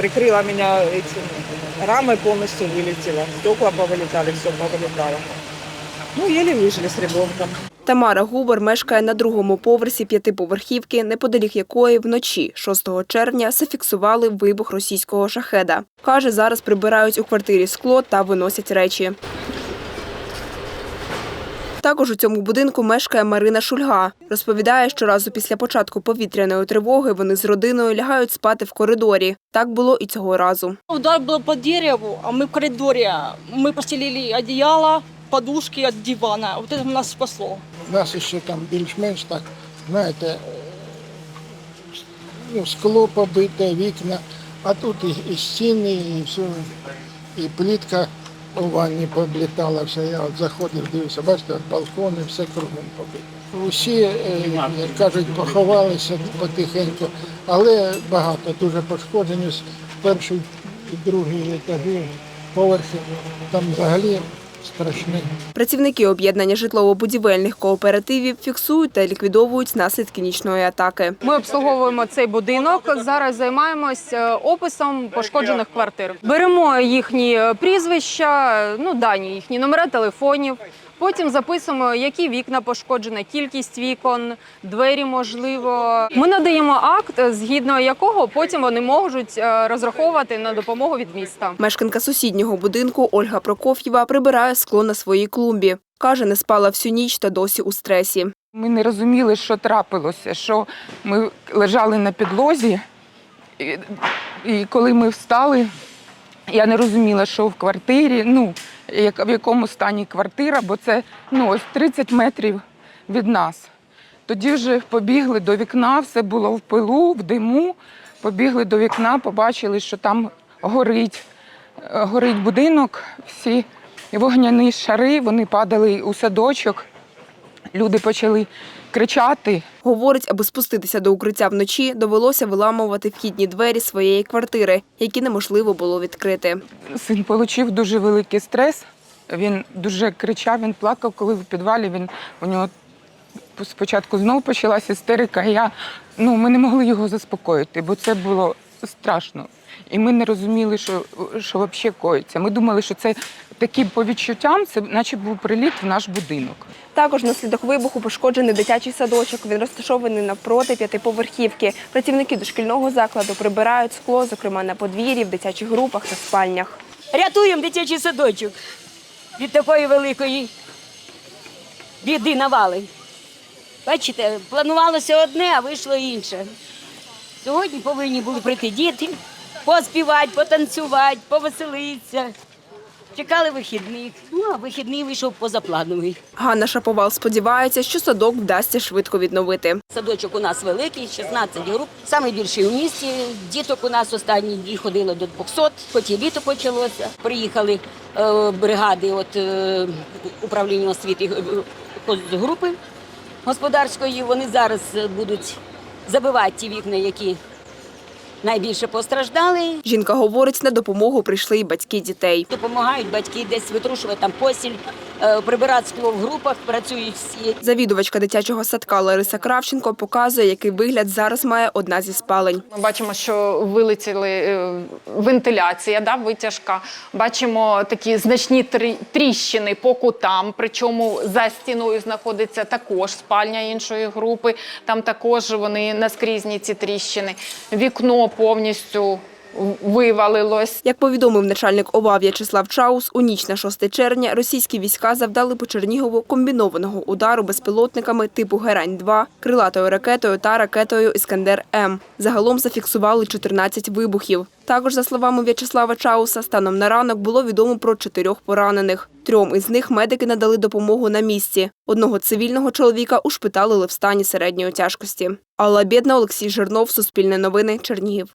Прикрыла меня этим, рамы полностью вылетела, стекла повылетали, все повылетало. Ну, еле выжили с ребенком. Тамара Губер мешкає на другому поверсі п'ятиповерхівки, неподалік якої вночі 6 червня зафіксували вибух російського шахеда. Каже, зараз прибирають у квартирі скло та виносять речі. Також у цьому будинку мешкає Марина Шульга. Розповідає, що разу після початку повітряної тривоги вони з родиною лягають спати в коридорі. Так було і цього разу. Удар был по дереву, а мы в коридоре. Мы постелили одеяло, подушки от дивана. Вот это нас спасло. нас ще там більш-менш так, знаєте, е, ну, скло побите, вікна, а тут і, і стіни, і все, і плітка у ванні пооблітала все. Я от заходив, дивився, бачите, от балкони, все кругом побито. Усі, е, як кажуть, поховалися потихеньку, але багато дуже пошкоджені з перший і другий етажі, поверхи, там взагалі страшні. Працівники об'єднання житлово-будівельних кооперативів фіксують та ліквідовують наслідки нічної атаки. Ми обслуговуємо цей будинок. Зараз займаємось е, описом пошкоджених квартир. Беремо їхні е, прізвища, ну дані, їхні номери телефонів. Потім записуємо, які вікна пошкоджені, кількість вікон, двері можливо. Ми надаємо акт, згідно якого потім вони можуть е, розраховувати на допомогу від міста. Мешканка сусіднього будинку Ольга Прокоф'єва прибирає скло на своїй клумбі. Каже, не спала всю ніч та досі у стресі. Ми не розуміли, що трапилося, що ми лежали на підлозі, і, коли ми встали, я не розуміла, що в квартирі, ну, в якому стані квартира, бо це ну, ось 30 метрів від нас. Тоді вже побігли до вікна, все було в пилу, в диму. Побігли до вікна, побачили, що там горить, е, горить будинок, всі вогняні шари, вони падали у садочок. Люди почали кричати. Говорить, аби спуститися до укриття вночі, довелося виламувати вхідні двері своєї квартири, які неможливо було відкрити. Син отримав дуже великий стрес. Він дуже кричав, він плакав, коли в підвалі він у нього спочатку знову почалася істерика. Я, ну, ми не могли його заспокоїти, бо це було страшно. І ми не розуміли, що, що взагалі коїться. Ми думали, що це таким по відчуттям, це наче був приліт в наш будинок. Також внаслідок вибуху пошкоджений дитячий садочок. Він розташований навпроти п'ятиповерхівки. Працівники дошкільного закладу прибирають скло, зокрема на подвір'ї, в дитячих групах та спальнях. Рятуємо дитячий садочок від такої великої біди навали. Бачите, планувалося одне, а вийшло інше. Сьогодні повинні були прийти діти, поспівати, потанцювати, повеселитися. Чекали вихідних. Ну, а вихідний вийшов позаплановий. Ганна Шаповал сподівається, що садок вдасться швидко відновити. Садочок у нас великий, 16 груп, найбільший у місті. Діток у нас останні дні ходило до 200, хоч і літо почалося. Приїхали е, бригади от, е, управління освіти е, з групи господарської. Вони зараз е, будуть забивати ті вікна, які найбільше постраждали. Жінка говорить, на допомогу прийшли й батьки дітей. Допомагають батьки десь витрушувати там постіль, е, прибирати скло в групах, працюють всі. Завідувачка дитячого садка Лариса Кравченко показує, який вигляд зараз має одна зі спалень. Ми бачимо, що вилетіли е, вентиляція, да, витяжка. Бачимо такі значні трі- тріщини по кутам. Причому за стіною знаходиться також спальня іншої групи. Там також вони наскрізні ці тріщини. Вікно повністю вивалилось. Як повідомив начальник ОВА В'ячеслав Чаус, у ніч на 6 червня російські війська завдали по Чернігову комбінованого удару безпілотниками типу Герань-2, крилатою ракетою та ракетою Іскандер-М. Загалом зафіксували 14 вибухів. Також, за словами В'ячеслава Чауса, станом на ранок було відомо про чотирьох поранених. Трьом із них медики надали допомогу на місці. Одного цивільного чоловіка ушпиталили в стані середньої тяжкості. Алла Бєдна, Олексій Жирнов, Суспільне новини, Чернігів.